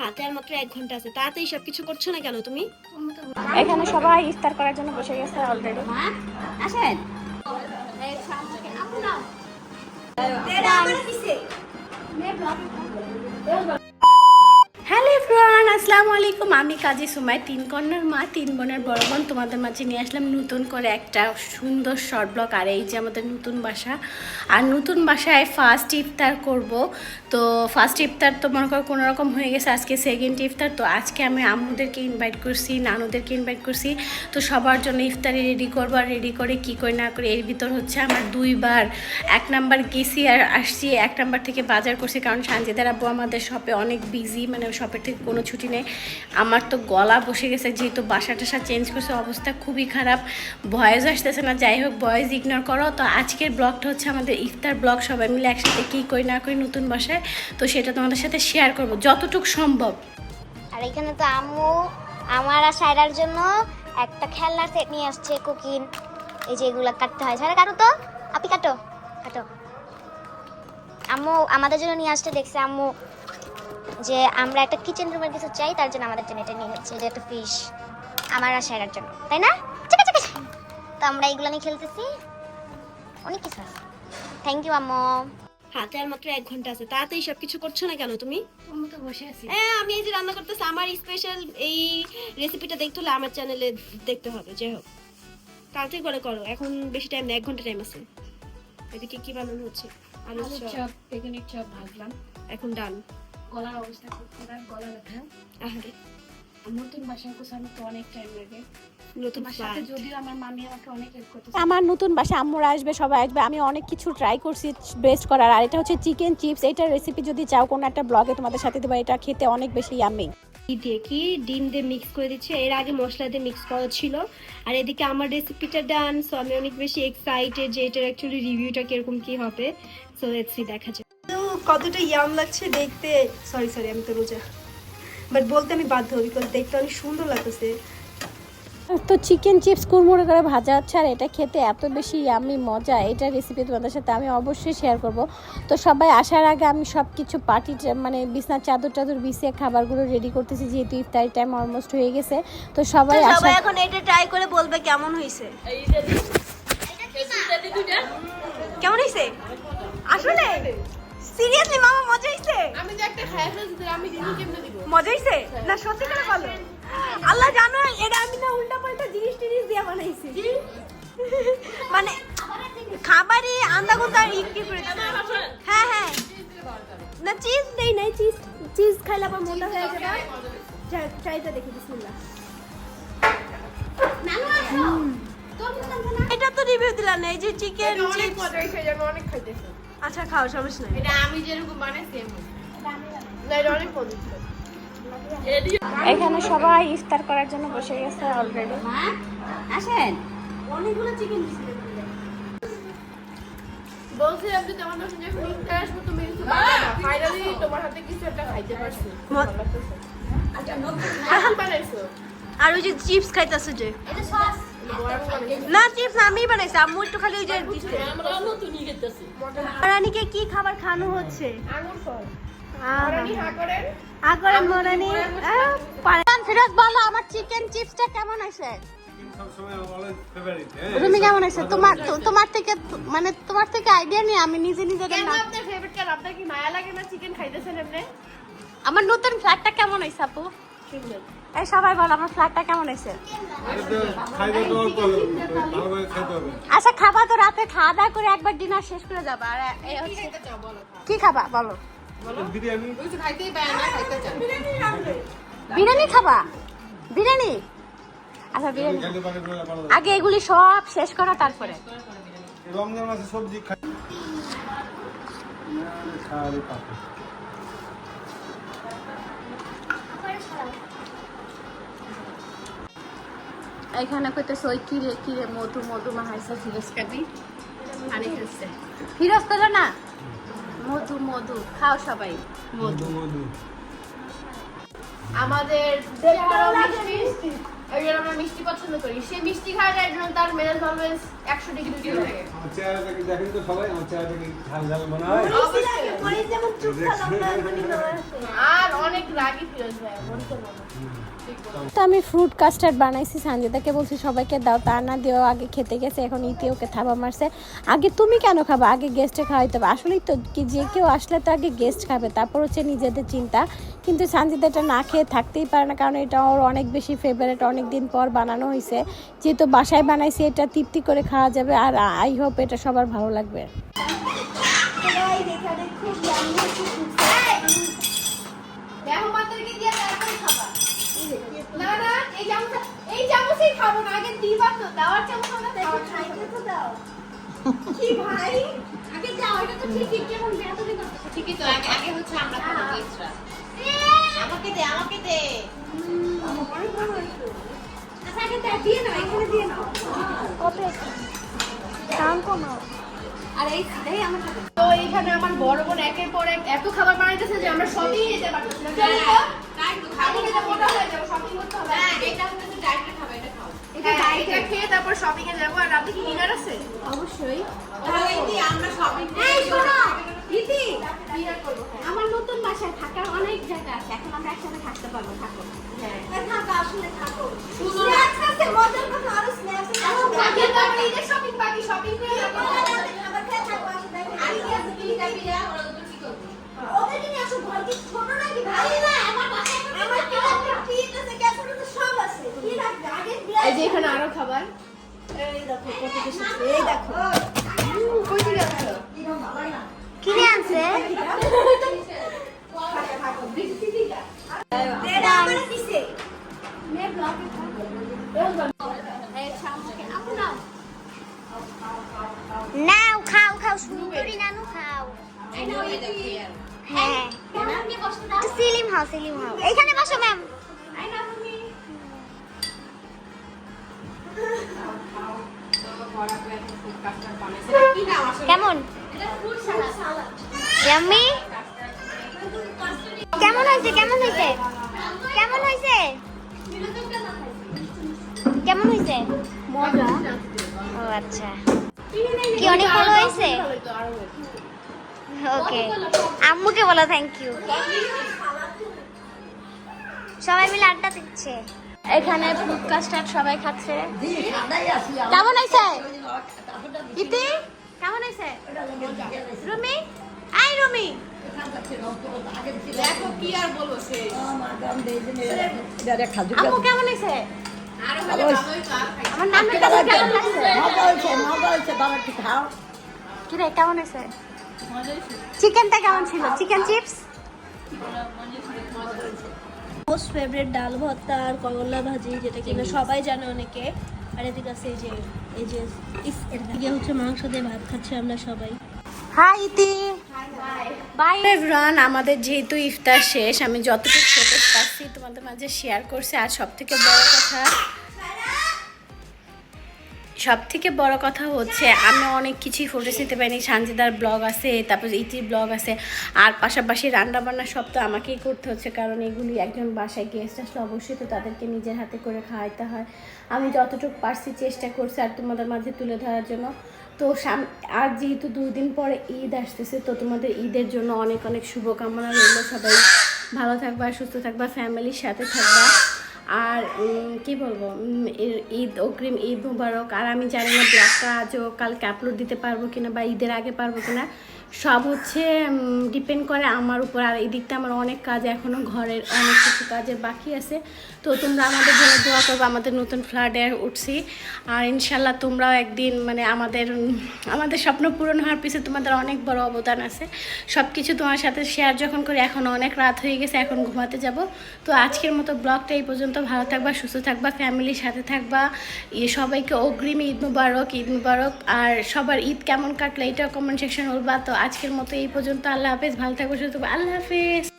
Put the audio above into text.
হাতে আর মাত্র এক ঘণ্টা আছে তাড়াতাড়ি সব কিছু করছ না কেন তুমি? এখানে সবাই ইফতার করার জন্য বসে গেছে অলরেডি আসেন। এভরিওয়ান আসসালামু আলাইকুম আমি কাজী সুমাই, তিন কন্যার মা, তিন বোনের বড় বোন। তোমাদের মাঝে নিয়ে আসলাম নতুন করে একটা সুন্দর শর্ট ব্লগ আর এই যে আমাদের নতুন বাসা, আর নতুন বাসায় ফার্স্ট ইফতার করব। তো ফার্স্ট ইফতার তো মনে করো কোনো রকম হয়ে গেছে, আজকে সেকেন্ড ইফতার। তো আজকে আমি আম্মুদেরকে ইনভাইট করছি, নানুদেরকে ইনভাইট করছি। তো সবার জন্য ইফতারি রেডি করব, আর রেডি করে কি করে না করে এর ভিতর হচ্ছে আমার দুইবার। এক নাম্বার গেছি আর আসছি, এক নাম্বার থেকে বাজার করছি, কারণ সানজিদার আব্বু আমাদের শপে অনেক বিজি মানে শপের থেকে কোনো ছুটি নেই। আমার তো গলা বসে গেছে, যেহেতু বাসা টাসা চেঞ্জ করছে, অবস্থা খুবই খারাপ। ভয়েস আসতেছে না, যাই হোক ভয়েস ইগনোর করো। তো আজকের ব্লগটা হচ্ছে আমাদের ইফতার ব্লগ সবাই মিলে একসাথে কী করি না করি নতুন বাসায়। তো সেটা তোমাদের সাথে শেয়ার করব, যতটুকু সম্ভব। আর এখানে তো আম্মু, আমার আর সাইরার জন্য একটা খেলনার সেট নিয়ে আসছে কুকিং এই যে এগুলো কাটতে হয়। সারা কাটো তো। আপনি কাটো। কাটো। আম্মু, আমাদের জন্য নিয়ে আসতে দেখছে আম্মু। যে আমরা একটা কিচেন রুমের কিছু চাই তার জন্য আমাদের জন্য এটা নিয়ে নিচ্ছে এটা একটা ফিশ আমার আর সাইরার জন্য তাই না? তো আমরা এগুলো নিয়ে খেলতেছি। অনেক কিছু আছে। থ্যাংক ইউ আম্মু। হাতে আর মাত্র এক ঘণ্টা আছে। তাড়াতাড়ি সব কিছু করছ না কেন তুমি? আমি তো বসে আছি। হ্যাঁ আমি এই যে রান্না করতেছি আমার স্পেশাল এই রেসিপিটা দেখতে হলে আমার চ্যানেলে দেখতে হবে যাই হোক। তাড়াতাড়ি করে করো এখন বেশি টাইম নেই এক ঘণ্টা টাইম আছে। এদিকে কি বানানো হচ্ছে? আলু চপ। বেগুনের চপ ভাজলাম। এখন ডাল গলার অবস্থা খুব খারাপ গলা ব্যথা। আহারে নতুন বাসায় গোছানো তো অনেক টাইম লাগে। আমার নতুন বাসা আম্মুরা আসবে সবাই আসবে আমি অনেক কিছু ট্রাই করছি বেস্ট করার। আর এটা হচ্ছে চিকেন চিপস এইটার রেসিপি যদি চাও কোনো একটা ব্লগে তোমাদের সাথে দেবো এটা খেতে অনেক বেশি ইয়ামি দিয়ে কি? ডিম দিয়ে মিক্স করে দিচ্ছে। এর আগে মশলা দিয়ে মিক্স করা ছিল। আর এদিকে আমার রেসিপিটা ডান সো আমি অনেক বেশি এক্সাইটেড যে এটার অ্যাকচুয়ালি রিভিউটা কীরকম কি হবে। সো লেটস সি দেখা যাক। কতটা ইয়াম লাগছে দেখতে। সরি সরি আমি তো রোজা। বাট বলতে আমি বাধ্য বিকজ দেখতে অনেক সুন্দর লাগতেছে। তো চিকেন চিপস কুড়মুড়ে করে ভাজা হচ্ছে আর এটা খেতে এত বেশি আমি মজা এটা রেসিপি তোমাদের সাথে আমি অবশ্যই শেয়ার করব। তো সবাই আসার আগে আমি সব কিছু পার্টি মানে বিছনার চাদর টাদর বিছিয়ে খাবারগুলো রেডি করতেছি যেহেতু ইফতারি টাইম অলমোস্ট হয়ে গেছে। তো সবাই আসা সবাই এখন এটা ট্রাই করে বলবে কেমন হয়েছে। কেমন হয়েছে? আসলে? সিরিয়াসলি মামা মজা হইছে? আমি যে একটা খাই ফেলছি আমি দিদি কেমনে দিব? মজা হইছে? না সত্যি করে বলো। আল্লাহ জানো এটা আমি না উল্টা পাল্টা জিনিস টিনিস দিয়ে বানাইছি। মানে খাবারই আন্দাগুন্দা ইকি করে হ্যাঁ হ্যাঁ। না চিজ নেই নাই চিজ চিজ খাইলে আবার মোটা হয়ে যাবে। ট্রাইটা দেখি বিসমিল্লাহ। এটা তো রিভিউ দিলাম না এই যে চিকেন অনেক মজা হয়েছে অনেক খাইতেছে। আচ্ছা খাও সমস্যা নাই। এটা আমি যেরকম বানাই মজা এখানে সবাই ইফতার করার জন্য বসে গেছে অলরেডি আসেন। অনেকগুলো চিকেন বলছিলাম যে তোমার দোষে যখন ইফতার আসব তুমি ফাইনালি তোমার হাতে কিছু একটা খাইতে পারছি। লাগতেছে। আর বানাইছো? আর ওই যে চিপস খাইতেছে যে। এটা সস না চিপস আমি বানাইছি। আম্মু একটু খালি ওই যে কি খাবার খানো হচ্ছে? আঙুর ফল আহা। রানী হা আগরে মরানি ফিরোজ বলো আমার চিকেন চিপসটা কেমন আছে হ্যাঁ তুমি কেমন আছে তোমার তোমার থেকে মানে তোমার থেকে আইডিয়া নিয়ে আমি নিজে নিজে কেন আপনার ফেভারিট কেন? আপনার কি মায়া লাগে না চিকেন খাইতেছেন এমনি? আমার নতুন ফ্ল্যাটটা কেমন হয়েছে আপু? এই সবাই বল আমার ফ্ল্যাটটা কেমন হয়েছে? আচ্ছা খাবা তো রাতে খাওয়া দাওয়া করে একবার ডিনার শেষ করে যাবা। আর এই হচ্ছে কি খাবা বলো। বিরিয়ানি। না খাবা? বিরিয়ানি? আচ্ছা বিরিয়ানি। আগে এগুলি সব শেষ করো তারপরে। রমজান মাসে সবজি খাই। খালি এখানে কইতেছে ওই কিরে কিরে মধু মধু মাহাইছে ফিরোজ কাবি পানি খেলছে ফিরোজ তো না? মধু মধু খাও সবাই। মধু মধু। আমাদের জন্য আমরা মিষ্টি পছন্দ করি। সে মিষ্টি খায় না জন্য তার মেজাজ অলওয়েজ একশো ডিগ্রি যায় আমার চেহারাটা কি দেখেন তো সবাই আমার চেহারাটা কি ঝাল ঝাল মনে হয়? আর অনেক রাগি ফিরোজ ভাই মন। তো আমি ফ্রুট কাস্টার্ড বানাইছি সঞ্জিতাকে বলছি সবাইকে দাও তা না দিও আগে খেতে গেছে এখন ইতি ওকে থাবা মারছে। আগে তুমি কেন খাবা? আগে গেস্টে খাওয়াইতে হবে। আসলেই তো কি যে কেউ আসলে তো আগে গেস্ট খাবে তারপর হচ্ছে নিজেদের চিন্তা। কিন্তু সঞ্জিতা এটা না খেয়ে থাকতেই পারে না কারণ এটা ওর অনেক বেশি ফেভারেট অনেক দিন পর বানানো হয়েছে যেহেতু বাসায় বানাইছি এটা তৃপ্তি করে খাওয়া যাবে আর আই হোপ এটা সবার ভালো লাগবে। দেখো মাত্রকে দিয়ে তারপরে খাবা না না এই চামচ এই চামচই খাব না আগে দিবা তো দাওয়ার চামচ আমরা খাওয়া খাইতে তো দাও কি ভাই আগে যাও এটা তো ঠিকই কেমন বেয়াদবি করতেছে ঠিকই তো আগে আগে হচ্ছে আমরা খাব গেস্টরা আমাকে দে। আমাকে দে আগে দে তো এইখানে আমার বড় বোন একের পর এক এত খাবার বানাইতেছে যে আমরা সবই যেতে পারতেছি না। হয়ে যাব শপিং করতে হবে। এটা হচ্ছে ডাইরেক্ট খাবে এটা খাও এটা ডাইরেক্ট খেয়ে তারপর শপিং এ যাব। আর আপনি কি ডিনার আছে? অবশ্যই। আমরা শপিং নতুন বাসায় থাকার অনেক জায়গা আছে এখন আমরা একসাথে থাকতে পারব থাকো। হ্যাঁ। থাকো আসলে থাকো। স্ন্যাক্স আছে মজার কথা আরও স্ন্যাক্স আছে। বাকি তো আমরা শপিং বাকি শপিং করে খাবার খেয়ে থাকো আসলে আর কি আছে পিঠা পিঠা ওরা তো কি করবে? ওদেরকে নিয়ে আসো ঘর কি ছোট নাকি ভাই? না আমার বাসায় আমার পিঠ আছে? ক্যাসেট আছে সব আছে। কি রাখবে আগে এই যে এখানে আরও খাবার। এই দেখো কত কিছু এই দেখো। কই থেকে কিনে আনছে এটা আমার দিছে নাও, খাও খাও সুন্দরী নানু, খাও। হ্যাঁ। সিলিম হাও সিলিম হাও। এইখানে বসো ম্যাম কেমন? কেমন হয়েছে? কেমন হয়েছে? কেমন হয়েছে? কেমন হয়েছে? মজা। ও আচ্ছা। কি অনেক ভালো হয়েছে? ওকে। আম্মুকে বলো থ্যাংক ইউ সবাই মিলে আড্ডা দিচ্ছে। এখানে ফুড কাস্টার্ড সবাই খাচ্ছে। কেমন হয়েছে? ইতি? কেমন হয়েছে? রুমি? আই রুমি। কি আর বলব সে? আম্মু কেমন হয়েছে? আরও হলে ভালোই তো আর খাই। আমার নামের কাছে কেমন লাগছে কি রে কেমন হয়েছে? চিকেনটা কেমন ছিল? চিকেন চিপস মোস্ট ফেভারিট ডাল ভর্তা আর করলা ভাজি যেটা কিনা সবাই জানে অনেকে। আর এদিকে আছে এই যে এই যে এদিকে হচ্ছে মাংস দিয়ে ভাত খাচ্ছি আমরা সবাই। হাই ইতি বাই এভরিওয়ান আমাদের যেহেতু ইফতার শেষ, আমি যতটুকু ফোকাস পাচ্ছি তোমাদের মাঝে শেয়ার করছি। আর সব থেকে বড় কথা সব থেকে বড় কথা হচ্ছে, আমি অনেক কিছুই ফোটেজ নিতে পারিনি। সানজিদার ব্লগ আছে, তারপর ইতির ব্লগ আছে, আর পাশাপাশি রান্না বান্না সব তো আমাকেই করতে হচ্ছে, কারণ এগুলি একজন বাসায় গেস্ট আসলে অবশ্যই তো তাদেরকে নিজের হাতে করে খাওয়াইতে হয়। আমি যতটুকু পারছি চেষ্টা করছি, আর তোমাদের মাঝে তুলে ধরার জন্য। তো সাম আর যেহেতু দুই দিন পরে ঈদ আসতেছে, তো তোমাদের ঈদের জন্য অনেক অনেক শুভকামনা রইল। সবাই ভালো থাকবা, সুস্থ থাকবা ফ্যামিলির সাথে থাকবা। আর কি বলব ঈদ, অগ্রিম ঈদ মুবারক, আর আমি জানি না ব্লগটা আজও কালকে আপলোড দিতে পারব কিনা বা ঈদের আগে পারব কিনা, সব হচ্ছে ডিপেন্ড করে আমার উপর। আর এই দিকটা আমার অনেক কাজ এখনও ঘরের অনেক কিছু কাজের বাকি আছে। তো তোমরা আমাদের জন্য দোয়া করব, আমাদের নতুন ফ্ল্যাটে উঠছি। আর ইনশাল্লাহ তোমরাও একদিন মানে আমাদের আমাদের স্বপ্ন পূরণ হওয়ার পিছনে তোমাদের অনেক বড় অবদান আছে। সব কিছু তোমার সাথে শেয়ার যখন করি, এখন অনেক রাত হয়ে গেছে, এখন ঘুমাতে যাব। তো আজকের মতো ব্লগটা এই পর্যন্ত। ভালো থাকবা, সুস্থ থাকবা ফ্যামিলির সাথে থাকবা। সবাইকে অগ্রিম ঈদ মুবারক ঈদ মুবারক। আর সবার ঈদ কেমন কাটলো এটা কমেন্ট সেকশন বলবা। তো আজকের মতো এই পর্যন্ত, আল্লাহ হাফেজ, ভালো থাকব, সুস্থ থাকবা। আল্লাহ হাফেজ।